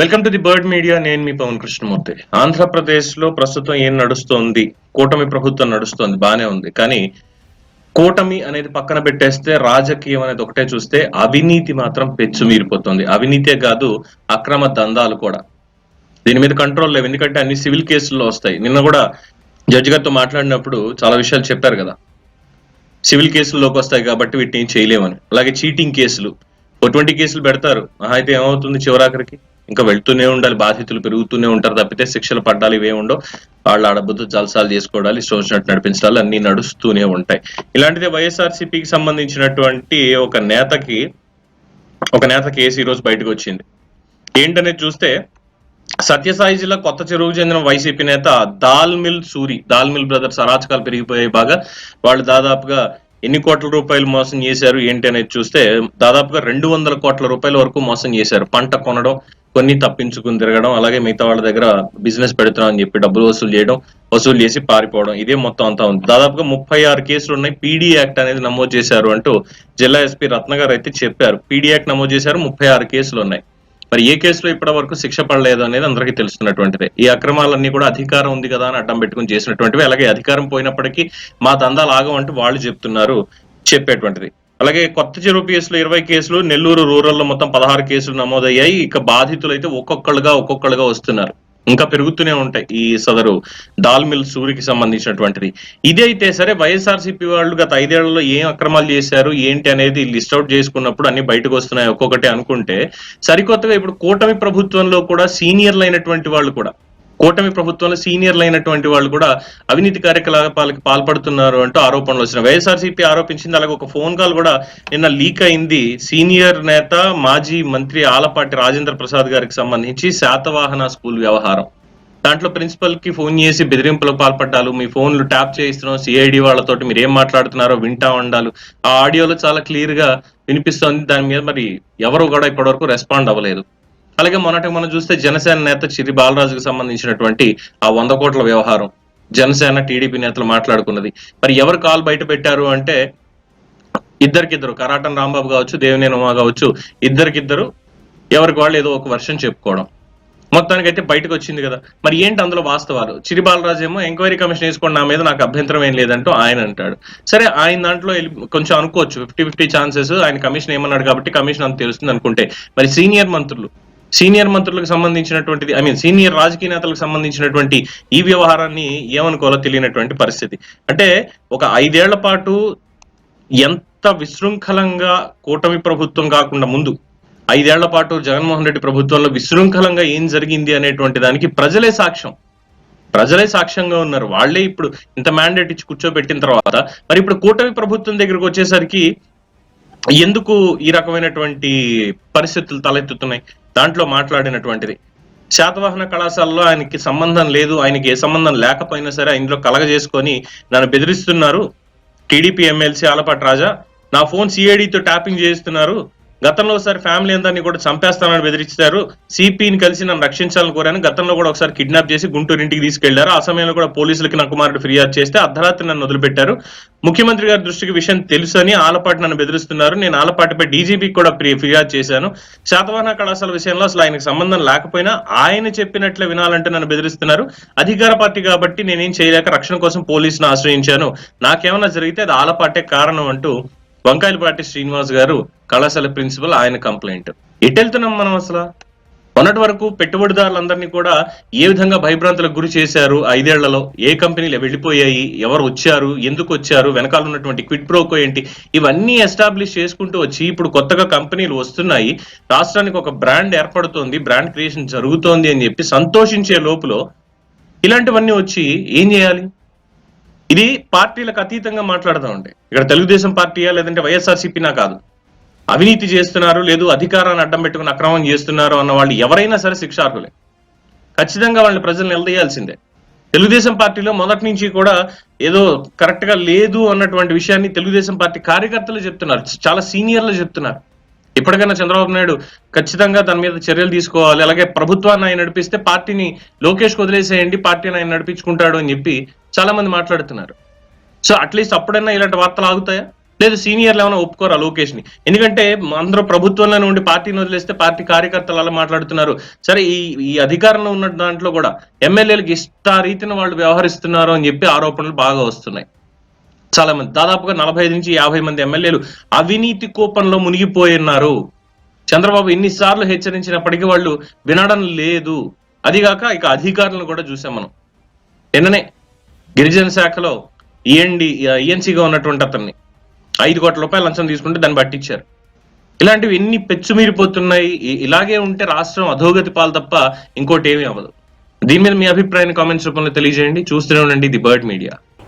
Welcome to the bird media. నేను మీ పవన్ కృష్ణమూర్తి. ఆంధ్రప్రదేశ్లో ప్రస్తుతం ఏం నడుస్తోంది? కూటమి ప్రభుత్వం నడుస్తోంది బానే ఉంది. కానీ కూటమి అనేది పక్కన పెట్టేస్తే రాజకీయం అనేది ఒకటే చూస్తే అవినీతి మాత్రం పెచ్చు మీరిపోతుంది. అవినీతే కాదు అక్రమ దందాలు కూడా. దీని మీద కంట్రోల్ లేవు. ఎందుకంటే అన్ని సివిల్ కేసుల్లో వస్తాయి. నిన్న కూడా జడ్జి గారితో మాట్లాడినప్పుడు చాలా విషయాలు చెప్పారు కదా. సివిల్ కేసుల్లోకి వస్తాయి కాబట్టి వీటిని చేయలేమని. అలాగే చీటింగ్ కేసులు. ఎటువంటి కేసులు పెడతారు. అయితే ఏమవుతుంది చివరాఖరికి? ఇంకా వెళ్తూనే ఉండాలి బాధితులు పెరుగుతూనే ఉంటారు తప్పితే శిక్షలు పడ్డాలి ఇవే ఉండవు. వాళ్ళు ఆడబుద్ధ జలసాలు చేసుకోవడాలి ఇష్టం వచ్చినట్టు నడిపించాలి అన్ని నడుస్తూనే ఉంటాయి. ఇలాంటిదే వైఎస్ఆర్సీపీకి సంబంధించినటువంటి ఒక నేతకి ఒక నేత కేసు ఈరోజు రోజు బయటకు వచ్చింది. ఏంటనేది చూస్తే సత్యసాయి జిల్లా కొత్త చెరువుకు చెందిన వైసీపీ నేత dal mill Suri dal mill brothers అరాచకాలు పెరిగిపోయాయి బాగా. వాళ్ళు దాదాపుగా ఎన్ని కోట్ల రూపాయలు మోసం చేశారు ఏంటి అనేది చూస్తే దాదాపుగా రెండు వందల కోట్ల రూపాయల వరకు మోసం చేశారు. పంట కొనడం కొన్ని తప్పించుకుని తిరగడం అలాగే మిగతా వాళ్ళ దగ్గర బిజినెస్ పెడుతున్నాం అని చెప్పి డబ్బులు వసూలు చేయడం వసూలు చేసి పారిపోవడం ఇదే మొత్తం అంతా ఉంది. దాదాపుగా ముప్పై ఆరు కేసులు ఉన్నాయి. పీడీ యాక్ట్ అనేది నమోదు చేశారు అంటూ జిల్లా ఎస్పీ రత్న గారు అయితే చెప్పారు. పీడీ యాక్ట్ నమోదు చేశారు. ముప్పై ఆరు కేసులు ఉన్నాయి. మరి ఏ కేసులో ఇప్పటి వరకు శిక్ష పడలేదు అనేది అందరికీ తెలుస్తున్నటువంటిది. ఈ అక్రమాలన్నీ కూడా అధికారం ఉంది కదా అని అడ్డం పెట్టుకుని చేసినటువంటివి అలాగే అధికారం పోయినప్పటికీ మా దందాలు అంటూ వాళ్ళు చెప్తున్నారు చెప్పేటువంటిది. అలాగే కొత్త చెరువు కేసులు ఇరవై కేసులు నెల్లూరు రూరల్లో మొత్తం పదహారు కేసులు నమోదయ్యాయి. ఇక బాధితులు అయితే ఒక్కొక్కళ్ళుగా ఒక్కొక్కళ్ళుగా వస్తున్నారు. ఇంకా పెరుగుతూనే ఉంటాయి ఈ సదరు దాల్ మిల్ సూరికి సంబంధించినటువంటిది. ఇది అయితే సరే వైఎస్ఆర్సీపీ వాళ్ళు గత ఐదేళ్ళలో ఏం అక్రమాలు చేశారు ఏంటి అనేది లిస్ట్ అవుట్ చేసుకున్నప్పుడు అన్ని బయటకు వస్తున్నాయి ఒక్కొక్కటి అనుకుంటే సరికొత్తగా ఇప్పుడు కూటమి ప్రభుత్వంలో కూడా సీనియర్లు అయినటువంటి వాళ్ళు కూడా కూటమి ప్రభుత్వంలో సీనియర్లు అయినటువంటి వాళ్ళు కూడా అవినీతి కార్యకలాపాలకు పాల్పడుతున్నారు అంటూ ఆరోపణలు వచ్చిన వైఎస్ఆర్సీపీ ఆరోపించింది. అలాగే ఒక ఫోన్ కాల్ కూడా నిన్న లీక్ అయింది. సీనియర్ నేత మాజీ మంత్రి ఆలపాటి రాజేంద్ర ప్రసాద్ గారికి సంబంధించి శాతవాహన స్కూల్ వ్యవహారం. దాంట్లో ప్రిన్సిపల్కి ఫోన్ చేసి బెదిరింపులకు పాల్పడ్డాలు. మీ ఫోన్లు ట్యాప్ చేయిస్తున్నాం. సిఐడి వాళ్ళతో మీరు ఏం మాట్లాడుతున్నారో వింటా ఉండాలి. ఆ ఆడియోలో చాలా క్లియర్గా వినిపిస్తోంది. దాని మీద మరి ఎవరు కూడా ఇప్పటివరకు రెస్పాండ్ అవ్వలేదు. అలాగే మొన్నటి మనం చూస్తే జనసేన నేత చిరి బాలరాజుకు సంబంధించినటువంటి ఆ వంద కోట్ల వ్యవహారం జనసేన టీడీపీ నేతలు మాట్లాడుకున్నది. మరి ఎవరు కాల్ బయట పెట్టారు అంటే ఇద్దరికిద్దరు కరాటం రాంబాబు కావచ్చు దేవినేని ఉమా కావచ్చు ఇద్దరికిద్దరు ఎవరికి వాళ్ళు ఏదో ఒక వర్షం చెప్పుకోవడం. మొత్తానికి అయితే బయటకు వచ్చింది కదా. మరి ఏంటి అందులో వాస్తవాలు? చిరి బాలరాజు ఏమో ఎంక్వైరీ కమిషన్ వేసుకోండి నా మీద నాకు అభ్యంతరం ఏం లేదంటూ ఆయన అంటాడు. సరే ఆయన దాంట్లో కొంచెం అనుకోవచ్చు. ఫిఫ్టీ ఫిఫ్టీ ఛాన్సెస్ ఆయన కమిషన్ ఏమన్నాడు కాబట్టి కమిషన్ అంత తెలుస్తుంది అనుకుంటే. మరి సీనియర్ మంత్రులు సీనియర్ మంత్రులకు సంబంధించినటువంటిది ఐ మీన్ సీనియర్ రాజకీయ నేతలకు సంబంధించినటువంటి ఈ వ్యవహారాన్ని ఏమనుకోవాలో తెలియనటువంటి పరిస్థితి. అంటే ఒక ఐదేళ్ళ పాటు ఎంత విశృంఖలంగా కూటమి ప్రభుత్వం కాకుండా ముందు ఐదేళ్ళ పాటు జగన్మోహన్ రెడ్డి ప్రభుత్వంలో విశృంఖలంగా ఏం జరిగింది అనేటువంటి దానికి ప్రజలే సాక్ష్యం. ప్రజలే సాక్ష్యంగా ఉన్నారు. వాళ్ళే ఇప్పుడు ఇంత మ్యాండేట్ ఇచ్చి కూర్చోబెట్టిన తర్వాత మరి ఇప్పుడు కూటమి ప్రభుత్వం దగ్గరకు వచ్చేసరికి ఎందుకు ఈ రకమైనటువంటి పరిస్థితులు తలెత్తుతున్నాయి? దాంట్లో మాట్లాడినటువంటిది. శాతవాహన కళాశాలలో ఆయనకి సంబంధం లేదు ఆయనకి ఏ సంబంధం లేకపోయినా సరే ఇందులో కలగజేసుకొని నన్ను బెదిరిస్తున్నారు. టీడీపీ ఎమ్మెల్సీ ఆలపాటి రాజా నా ఫోన్ సిఐడితో ట్యాపింగ్ చేస్తున్నారు గతంలో ఒకసారి ఫ్యామిలీ అందరినీ కూడా చంపేస్తానని బెదిరించారు. సిపిని కలిసి నన్ను రక్షించాలని కోరాను. గతంలో కూడా ఒకసారి కిడ్నాప్ చేసి గుంటూరు ఇంటికి తీసుకెళ్ళారు. ఆ సమయంలో కూడా పోలీసులకి నా కుమారుడు ఫిర్యాదు చేస్తే అర్ధరాత్రి నన్ను వదిలిపెట్టారు. ముఖ్యమంత్రి గారి దృష్టికి విషయం తెలుసని ఆలపాటి నన్ను బెదిరిస్తున్నారు. నేను ఆలపాటిపై డీజీపీకి కూడా ఫిర్యాదు చేశాను. శాతవాహన కళాశాల విషయంలో అసలు ఆయనకు సంబంధం లేకపోయినా ఆయన చెప్పినట్లే వినాలంటే నన్ను బెదిరిస్తున్నారు. అధికార పార్టీ కాబట్టి నేనేం చేయలేక రక్షణ కోసం పోలీసును ఆశ్రయించాను. నాకేమైనా జరిగితే అది ఆలపాటే కారణం అంటూ వంకాయలపాటి శ్రీనివాస్ గారు కళాశాల ప్రిన్సిపల్ ఆయన కంప్లైంట్. ఎటెళ్తున్నాం మనం అసలు? మొన్నటి వరకు పెట్టుబడిదారులందరినీ కూడా ఏ విధంగా భయభ్రాంతులకు గురి చేశారు? ఐదేళ్ళలో ఏ కంపెనీలు వెళ్ళిపోయాయి? ఎవరు వచ్చారు? ఎందుకు వచ్చారు? వెనకాల ఉన్నటువంటి క్విట్ ప్రోకో ఏంటి? ఇవన్నీ ఎస్టాబ్లిష్ చేసుకుంటూ వచ్చి ఇప్పుడు కొత్తగా కంపెనీలు వస్తున్నాయి. రాష్ట్రానికి ఒక బ్రాండ్ ఏర్పడుతోంది బ్రాండ్ క్రియేషన్ జరుగుతోంది అని చెప్పి సంతోషించే లోపల ఇలాంటివన్నీ వచ్చి ఏం చేయాలి? ఇది పార్టీలకు అతీతంగా మాట్లాడుతూ అండి ఇక్కడ తెలుగుదేశం పార్టీయా లేదంటే వైఎస్ఆర్సీపీనా కాదు. అవినీతి చేస్తున్నారు లేదు అధికారాన్ని అడ్డం పెట్టుకుని అక్రమం చేస్తున్నారు అన్న వాళ్ళు ఎవరైనా సరే శిక్షార్హులే. ఖచ్చితంగా వాళ్ళని ప్రజలు నిలదీయాల్సిందే. తెలుగుదేశం పార్టీలో మొదటి నుంచి కూడా ఏదో కరెక్ట్గా లేదు అన్నటువంటి విషయాన్ని తెలుగుదేశం పార్టీ కార్యకర్తలు చెప్తున్నారు చాలా సీనియర్లు చెప్తున్నారు. ఇప్పటికైనా చంద్రబాబు నాయుడు ఖచ్చితంగా దాని మీద చర్యలు తీసుకోవాలి. అలాగే ప్రభుత్వాన్ని ఆయన నడిపిస్తే పార్టీని లోకేష్ వదిలేసేయండి పార్టీని ఆయన నడిపించుకుంటాడు అని చెప్పి చాలా మంది మాట్లాడుతున్నారు. సో అట్లీస్ట్ అప్పుడైనా ఇలాంటి వార్తలు ఆగుతాయా? లేదు సీనియర్లు ఏమైనా ఒప్పుకోరా లోకేష్ని ఎందుకంటే అందరూ ప్రభుత్వంలోనే ఉండి పార్టీని వదిలేస్తే పార్టీ కార్యకర్తలు అలా మాట్లాడుతున్నారు. సరే ఈ ఈ అధికారంలో ఉన్న దాంట్లో కూడా ఎమ్మెల్యేలకు ఇష్ట రీతిని వాళ్ళు వ్యవహరిస్తున్నారు అని చెప్పి ఆరోపణలు బాగా వస్తున్నాయి. చాలా మంది. దాదాపుగా నలభై ఐదు నుంచి యాభై మంది ఎమ్మెల్యేలు అవినీతి కూపంలో మునిగిపోయి ఉన్నారు చంద్రబాబు ఎన్నిసార్లు హెచ్చరించినప్పటికీ వాళ్ళు వినడం లేదు. అదిగాక ఇక అధికారులను కూడా చూసాం మనం. నిన్ననే గిరిజన శాఖలో ఈఎన్డి ఈఎన్సీగా ఉన్నటువంటి అతన్ని ఐదు కోట్ల రూపాయలు లంచం తీసుకుంటే దాన్ని పట్టించారు. ఇలాంటివి ఎన్ని పెచ్చుమీరిపోతున్నాయి? ఇలాగే ఉంటే రాష్ట్రం అధోగతి పాలు తప్ప ఇంకోటి ఏమీ అవ్వదు. దీని మీద మీ అభిప్రాయాన్ని కామెంట్స్ రూపంలో తెలియజేయండి. చూస్తూనే ఉండండి ది బర్డ్ మీడియా.